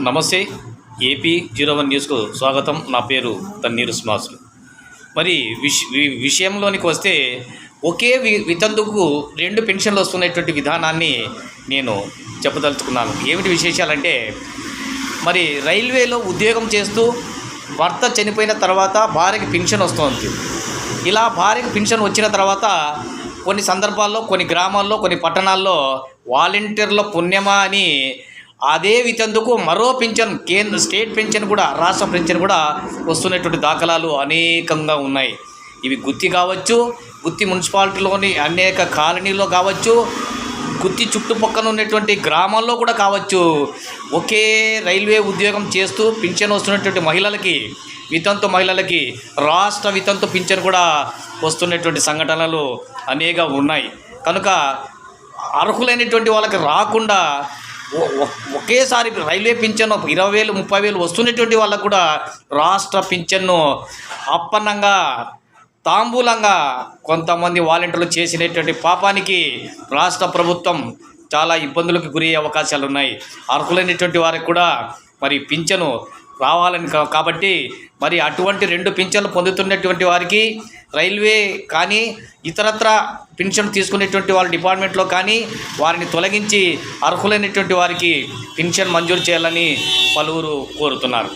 నమస్తే AP zero one న్యూస్కు స్వాగతం. నా పేరు తన్నీరు సుమాసులు మరి విష్ వి- విషయంలోనికి వస్తే ఒకే వి వితందుకు రెండు పెన్షన్లు వస్తున్నటువంటి విధానాన్ని నేను చెప్పదలుచుకున్నాను. ఏమిటి విశేషాలంటే మరి రైల్వేలో ఉద్యోగం చేస్తూ భర్త చనిపోయిన తర్వాత భార్యకి పెన్షన్ వస్తుంది. ఇలా భార్యకి పెన్షన్ వచ్చిన తర్వాత కొన్ని సందర్భాల్లో కొన్ని గ్రామాల్లో కొన్ని పట్టణాల్లో వాలంటీర్ల పుణ్యమా అని అదే వితందుకు మరో పింఛన్ కేంద్ర స్టేట్ పెన్షన్ కూడా రాష్ట్ర పెన్షన్ కూడా వస్తున్నటువంటి దాఖలాలు అనేకంగా ఉన్నాయి. ఇవి గుత్తి కావచ్చు గుత్తి మున్సిపాలిటీలోని అనేక కాలనీలో కావచ్చు గుత్తి చుట్టుపక్కల ఉన్నటువంటి గ్రామాల్లో కూడా కావచ్చు. ఒకే రైల్వే ఉద్యోగం చేస్తూ పింఛన్ వస్తున్నటువంటి మహిళలకి వితంతు మహిళలకి రాష్ట్ర వితంతు పింఛన్ కూడా వస్తున్నటువంటి సంఘటనలు అనేక ఉన్నాయి. కనుక అర్హులైనటువంటి వాళ్ళకి రాకుండా ఒకేసారి రైల్వే పింఛన్ ఇరవై వేలు ముప్పై వేలు వస్తున్నటువంటి వాళ్ళకు కూడా రాష్ట్ర పింఛన్ను అప్పన్నంగా తాంబూలంగా కొంతమంది వాలంటీర్లు చేసినటువంటి పాపానికి రాష్ట్ర ప్రభుత్వం చాలా ఇబ్బందులకు గురయ్యే అవకాశాలు ఉన్నాయి. అర్హులైనటువంటి వారికి కూడా మరి పింఛను రావాలని కాబట్టి మరి అటువంటి రెండు పింఛన్లు పొందుతున్నటువంటి వారికి రైల్వే కానీ ఇతరత్ర పెన్షన్ తీసుకునేటువంటి వాళ్ళ డిపార్ట్మెంట్లో కానీ వారిని తొలగించి అర్హులైనటువంటి వారికి పెన్షన్ మంజూరు చేయాలని పలువురు కోరుతున్నారు.